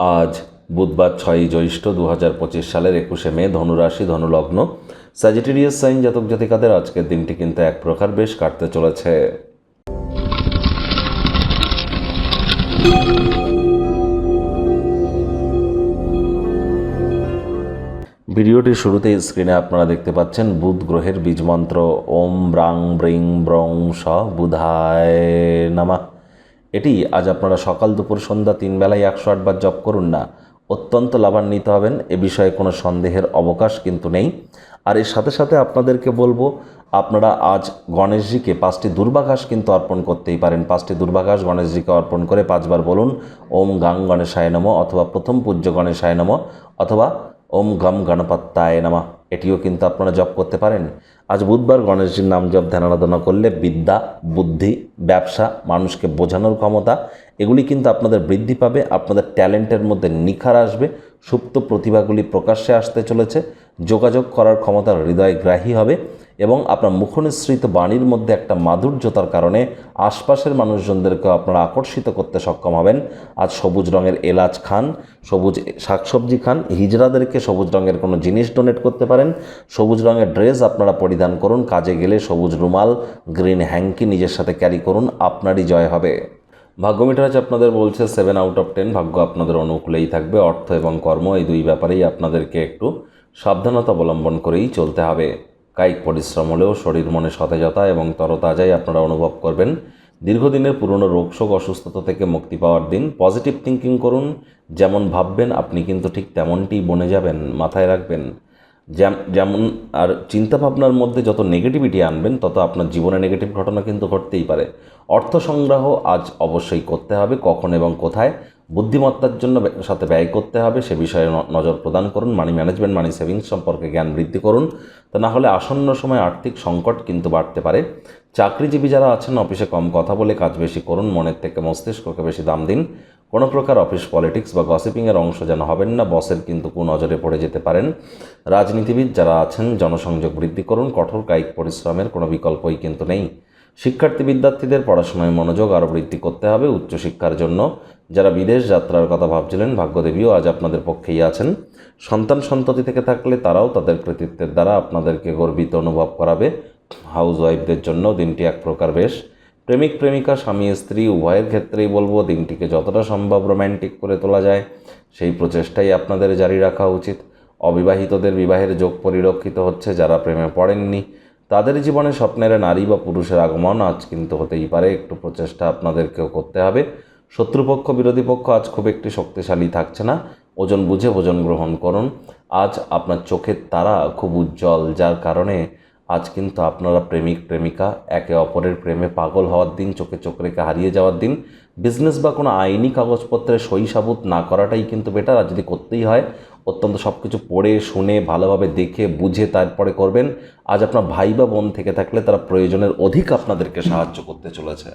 আজ বুধবার ছয়ই জ্যৈষ্ঠ দু হাজার পঁচিশ সালের একুশে মে ধনুরাশি ধনুলগ্ন স্যাজিটেরিয়াস সাইন জাতক জাতিকাদের আজকের দিনটি কিন্তু এক প্রকার বেশ কাটতে চলেছে। ভিডিওটির শুরুতেই স্ক্রিনে আপনারা দেখতে পাচ্ছেন বুধ গ্রহের বীজমন্ত্র ওম ব্রাং ব্রিং ব্রং স বুধায় নামা। এটি আজ আপনারা সকাল দুপুর সন্ধ্যা তিন বেলায় একশো আটবার জপ করুন না। অত্যন্ত লাভান্বিত হবেন। এ বিষয়ে কোনো সন্দেহের অবকাশ কিন্তু নেই। আর এর সাথে সাথে আপনাদেরকে বলব, আপনারা আজ গণেশজিকে পাঁচটি দুর্বাঘাস কিন্তু অর্পণ করতেই পারেন। পাঁচটি দুর্বাঘাস গণেশজিকে অর্পণ করে পাঁচবার বলুন, ওম গাং গণেশায় নম, অথবা প্রথম পূজ্য গণেশায় নম, অথবা ওম গম গণপত্তায় নামা। এটিও কিন্তু আপনারা জপ করতে পারেন। আজ বুধবার গণেশজির নাম জপ ধ্যান আরাধনা করলে বিদ্যা, বুদ্ধি, ব্যবসা, মানুষকে বোঝানোর ক্ষমতা, এগুলি কিন্তু আপনাদের বৃদ্ধি পাবে, আপনাদের ট্যালেন্টের মধ্যে নিখার আসবে, সুপ্ত প্রতিভাগুলি প্রকাশ্যে আসতে চলেছে, যোগাযোগ করার ক্ষমতা হৃদয়গ্রাহী হবে। এবং আপনার মুখনিসৃত বাণীর মধ্যে একটা মাধুর্যতার কারণে আশপাশের মানুষজনদেরকেও আপনারা আকর্ষিত করতে সক্ষম হবেন। আজ সবুজ রঙের এলাচ খান, সবুজ শাকসবজি খান, হিজড়াদেরকে সবুজ রঙের কোনো জিনিস ডোনেট করতে পারেন। সবুজ রঙের ড্রেস আপনারা পরিধান করুন, কাজে গেলে সবুজ রুমাল, গ্রিন হ্যাঙ্কি নিজের সাথে ক্যারি করুন, আপনারই জয় হবে। ভাগ্য মিটারাজ আপনাদের বলছে সেভেন আউট অফ টেন ভাগ্য আপনাদের অনুকূলেই থাকবে, অর্থ এবং কর্ম এই দুই ব্যাপারেই আপনাদেরকে একটু সাবধানতা অবলম্বন করেই চলতে হবে। কায়িক পরিশ্রম হলেও শরীর মনে সতেজতা এবং তরতাজাই আপনারা অনুভব করবেন। দীর্ঘদিনের পুরনো রোগশোক অসুস্থতা থেকে মুক্তি পাওয়ার দিন। পজিটিভ থিঙ্কিং করুন। যেমন ভাববেন, আপনি কিন্তু ঠিক তেমনটিই বনে যাবেন, মাথায় রাখবেন। যেমন আর চিন্তাভাবনার মধ্যে যত নেগেটিভিটি আনবেন, তত আপনার জীবনে নেগেটিভ ঘটনা কিন্তু ঘটতেই পারে। অর্থ সংগ্রহ আজ অবশ্যই করতে হবে, কখন এবং কোথায়। বুদ্ধিমত্তার জন্য সাথে ব্যয় করতে হবে, সে বিষয়ে নজর প্রদান করুন মানি ম্যানেজমেন্ট মানি সেভিংস সম্পর্কে জ্ঞান বৃদ্ধি করুন। তা না হলে আসন্ন সময় আর্থিক সংকট কিন্তু বাড়তে পারে। চাকরিজীবী যারা আছেন, অফিসে কম কথা বলে কাজ বেশি করুন, মনের থেকে মস্তিষ্ককে বেশি দাম দিন। কোনো প্রকার অফিস পলিটিক্স বা গসিপিংয়ের অংশ যেন হবেন না বসের কিন্তু কুনজরে পড়ে যেতে পারেন। রাজনীতিবিদ যারা আছেন, জনসংযোগ বৃদ্ধি করুন, কঠোর কায়িক পরিশ্রমের কোনো বিকল্পই কিন্তু নেই। শিক্ষার্থী বিদ্যার্থীদের পড়াশোনায় মনোযোগ আরও বৃদ্ধি করতে হবে উচ্চশিক্ষার জন্য। যারা বিদেশ যাত্রার কথা ভাবছিলেন, ভাগ্যদেবীও আজ আপনাদের পক্ষেই আছেন। সন্তান সন্ততি থেকে থাকলে তারাও তাদের কৃতিত্বের দ্বারা আপনাদেরকে গর্বিত অনুভব করাবে। হাউস ওয়াইফদের জন্য দিনটি এক প্রকার বেশ। প্রেমিক, প্রেমিকা, স্বামী, স্ত্রী, উভয়ের ক্ষেত্রেই বলব, দিনটিকে যতটা সম্ভব রোম্যান্টিক করে তোলা যায়, সেই প্রচেষ্টাই আপনাদের জারি রাখা উচিত। অবিবাহিতদের বিবাহের যোগ পরিলক্ষিত হচ্ছে, যারা প্রেমে পড়েননি তাদের জীবনে স্বপ্নের নারী বা পুরুষের আগমন আজ কিন্তু হতেই পারে। একটু প্রচেষ্টা আপনাদেরকেও করতে হবে। শত্রুপক্ষ, বিরোধী পক্ষ আজ খুব একটি শক্তিশালী থাকছে না। ওজন বুঝে ওজন গ্রহণ করুন। আজ আপনার চোখের তারা খুব উজ্জ্বল, যার কারণে আজ কিন্তু আপনারা প্রেমিক, প্রেমিকা, একে অপরের প্রেমে পাগল হওয়ার দিন, চোখে চোখ রেখে হারিয়ে যাওয়ার দিন। বিজনেস বা কোনো আইনি কাগজপত্রে সই সাবুত না করাটাই কিন্তু বেটার আর যদি করতেই হয় অত্যন্ত সব কিছু পড়ে, শুনে, ভালোভাবে দেখে, বুঝে তারপরে করবেন। আজ আপনার ভাই বা বোন থেকে থাকলে তারা প্রয়োজনের অধিক আপনাদেরকে সাহায্য করতে চলেছে।